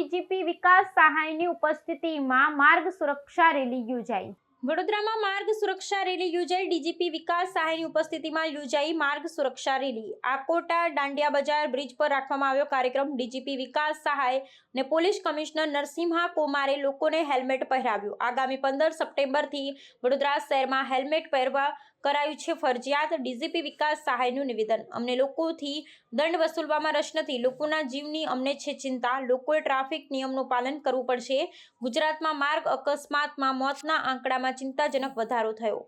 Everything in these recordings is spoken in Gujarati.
ડીજીપી વિકાસ સહાયની ઉપસ્થિતિમાં માર્ગ સુરક્ષા રેલી યોજાઈ. વડોદરામાં માર્ગ સુરક્ષા રેલી યોજાઈ. ડીજીપી વિકાસ સહાયની ઉપસ્થિતિમાં યોજાઈ માર્ગ સુરક્ષા રેલી. આકોટા દાંડિયા બજાર બ્રિજ પર રાખવામાં આવ્યો કાર્યક્રમ. ડીજીપી વિકાસ સહાય અને પોલીસ કમિશનર નરસિંહા કુમારે લોકોને હેલ્મેટ પહેરાવ્યું. આગામી પંદર સપ્ટેમ્બરથી વડોદરા શહેરમાં હેલ્મેટ પહેરવા કરાયું છે ફરજિયાત ડીજીપી વિકાસ સહાયનું નિવેદન. અમને લોકોથી દંડ વસૂલવામાં રસ નથી. લોકોના જીવની અમને છે ચિંતા. લોકોએ ટ્રાફિક નિયમનું પાલન કરવું પડશે. ગુજરાતમાં માર્ગ અકસ્માતમાં મોતના આંકડામાં ચિંતાજનક વધારો થયો.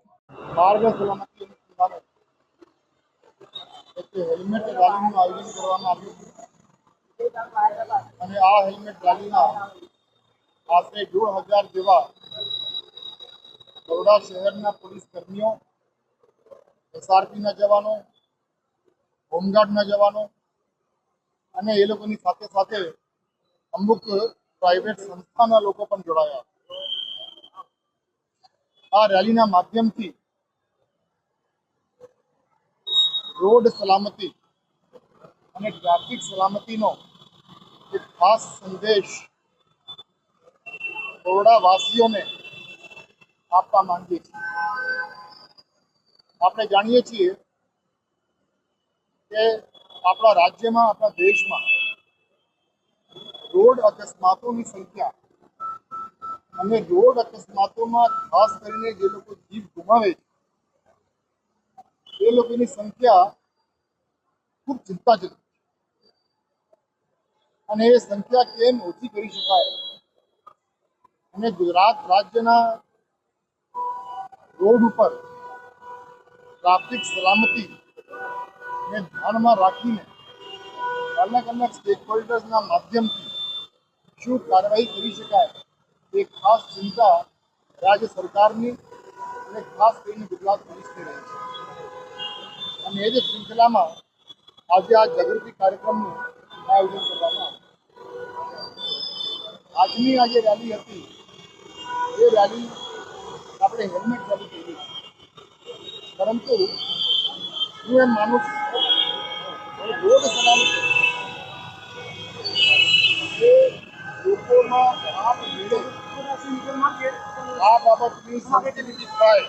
અને આ હેલ્મેટ રેલીના આશરે દોઢ હજાર જેવા બરોડા શહેરના પોલીસ કર્મીઓ એસઆરપીના જવાનો હોમગાર્ડના જવાનો અને એ લોકોની સાથે સાથે અમુક પ્રાઇવેટ સંસ્થાના લોકો પણ જોડાયા. આ રેલીના માધ્યમથી રોડ સલામતી અને ટ્રાફિક સલામતીનો એક ખાસ સંદેશ બરોડાવાસીઓને આપવા માંગીએ છીએ. આપણે જાણીએ છીએ કે આપણા રાજ્યમાં, આપણા દેશમાં રોડ અકસ્માતોની સંખ્યા અને રોડ અકસ્માતોમાં ખાસ કરીને જે લોકો જીવ ગુમાવે છે, એ લોકોની સંખ્યા ખૂબ ચિંતાજનક અને એ સંખ્યા કેમ ઓછી કરી શકાય? અને ગુજરાત રાજ્યના રોડ ઉપર ટ્રાફિક સલામતી ને ધ્યાનમાં રાખીને અલગ અલગ સ્ટેક હોલ્ડર્સના માધ્યમથી શું કાર્યવાહી કરી શકાય એ ખાસ ચિંતા રાજ્ય સરકારની અને ખાસ કરીને ગુજરાત પોલીસની રહી છે. અને એ જ શૃંખલામાં આજે આ જાગૃતિ કાર્યક્રમનું આયોજન કરવામાં આવ્યું. આજની આ જે રેલી હતી, એ રેલી આપણે હેલ્મેટ કહીએ છીએ પરંતુ હું એમ માનું છું કે રોડ સલામતી એ લોકોમાં આપ મેળે આ બાબતની સેન્સિટિવિટી થાય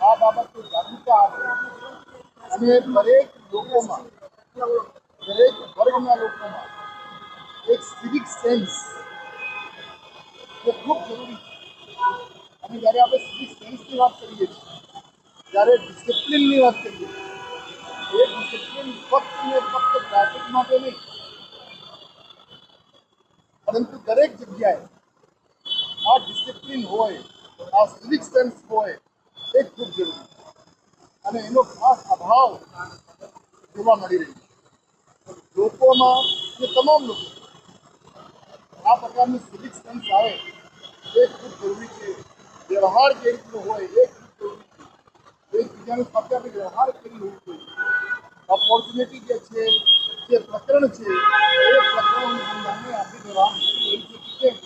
આ બાબતની જાગૃતતા આવે અને દરેક લોકોમાં દરેક વર્ગના લોકોમાં એક સિવિક સેન્સ એ ખૂબ જરૂરી છે અને જ્યારે આપણે સિવિક સેન્સની વાત કરીએ છીએ જ્યારે ડિસિપ્લિનની વાત કરીએ છીએ એ ડિસિપ્લિન ફક્ત ને ફક્ત ટ્રાફિક માટે નહીં પરંતુ દરેક જગ્યાએ આ ડિસિપ્લિન હોય આ સિવિક સેન્સ હોય એ ખૂબ જરૂરી છે અને એનો ખાસ અભાવ જોવા મળી રહ્યો છે. લોકોમાં અને તમામ લોકો, આ પ્રકારની સિવિક સેન્સ આવે, એ ખૂબ જરૂરી છે. વ્યવહાર જે રીતનો હોય, એ ખૂબ જરૂરી છે એકબીજાની સાથે આપણે વ્યવહાર કરી હોવું જોઈએ ઓપોર્ચ્યુનિટી જે છે જે પ્રકરણ છે એ પ્રકરણની સંબંધે આપણી વ્યવહાર કરી રહી છે કે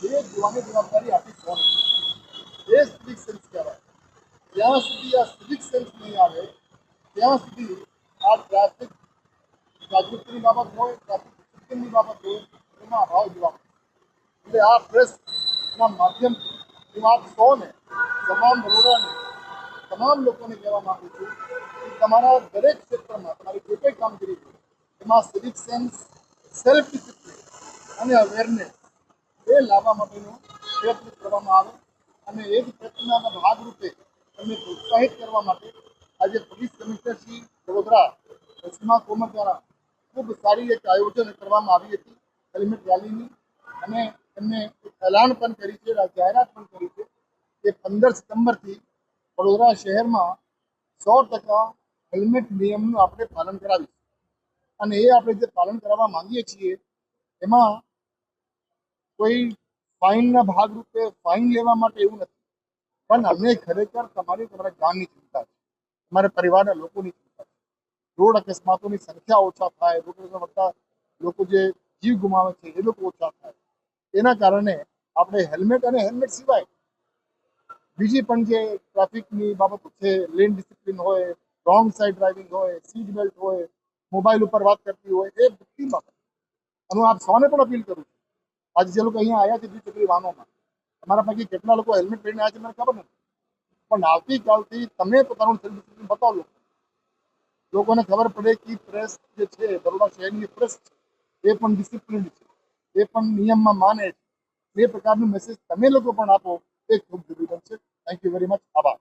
કેમ એ જોવાની જવાબદારી આપણી સૌની એ સિવિક સેન્સ કહેવાય જ્યાં સુધી આ સિવિક સેન્સ નહીં આવે, ત્યાં સુધી આ ટ્રાફિક જાગૃતિની બાબત હોય ટ્રાફિક ડિસિપ્લિનની બાબત હોય, એમાં અભાવ જોવા મળે. એટલે આ પ્રેસના માધ્યમથી હું આપ સૌને તમામ બરોડાને તમામ લોકોને કહેવા માંગુ છું કે તમારા દરેક ક્ષેત્રમાં તમારી જે કંઈ કામગીરી હોય, એમાં સિવિક સેન્સ સેલ્ફ ડિસિપ્લિન અને અવેરનેસ એ લાવવા માટેનો પ્રયત્ન કરવામાં આવે અને એ જ પ્રયત્નના ભાગરૂપે તમને પ્રોત્સાહિત કરવા માટે આજે પોલીસ કમિશનર શ્રી વડોદરા રસીમા કોમર દ્વારા ખૂબ સારી એક આયોજન કરવામાં આવી હતી. હેલ્મેટ રેલીની અને એમને એલાન પણ કરી છે, જાહેરાત પણ કરી છે કે પંદર સપ્ટેમ્બરથી વડોદરા શહેરમાં સો ટકા હેલ્મેટ નિયમનું આપણે પાલન કરાવીશું. અને એ આપણે જે પાલન કરાવવા માંગીએ છીએ, એમાં કોઈ ફાઇનના ભાગરૂપે ફાઇન લેવા માટે એવું નથી. પણ અમને ખરેખર તમારી તમારા ગામની ચિંતા છે. તમારા પરિવારના લોકોની ચિંતા છે. રોડ અકસ્માતોની સંખ્યા ઓછા થાય, રોડ વધતા લોકો જે જીવ ગુમાવે છે, એ લોકો ઓછા થાય. એના કારણે આપણે હેલ્મેટ અને હેલ્મેટ સિવાય બીજી પણ જે ટ્રાફિકની બાબતો છે લેન ડિસિપ્લિન હોય રોંગ સાઈડ ડ્રાઇવિંગ હોય સીટ બેલ્ટ હોય મોબાઈલ ઉપર વાત કરતી હોય, એ બધી બાબત. અને હું આપ સૌને પણ અપીલ કરું છું, આજે જે લોકો અહીંયા આવ્યા છે દ્વિચક્રી વાહનોમાં, તમારા પૈકી કેટલા લોકો હેલ્મેટ પહેરીને આવ્યા છે મને ખબર નથી. પણ આવતીકાલથી તમે પોતાનું સેલ્ફ ડિસિપ્લિન બતાવો લોકો લોકોને ખબર પડે કે પ્રેસ જે છે બરોડા શહેરની પ્રેસ છે, એ પણ ડિસિપ્લિન છે, એ પણ નિયમમાં માને છે. એ પ્રકારનું મેસેજ તમે લોકો પણ આપો એ ખૂબ જરૂરી બનશે થેન્ક યુ વેરી મચ આભાર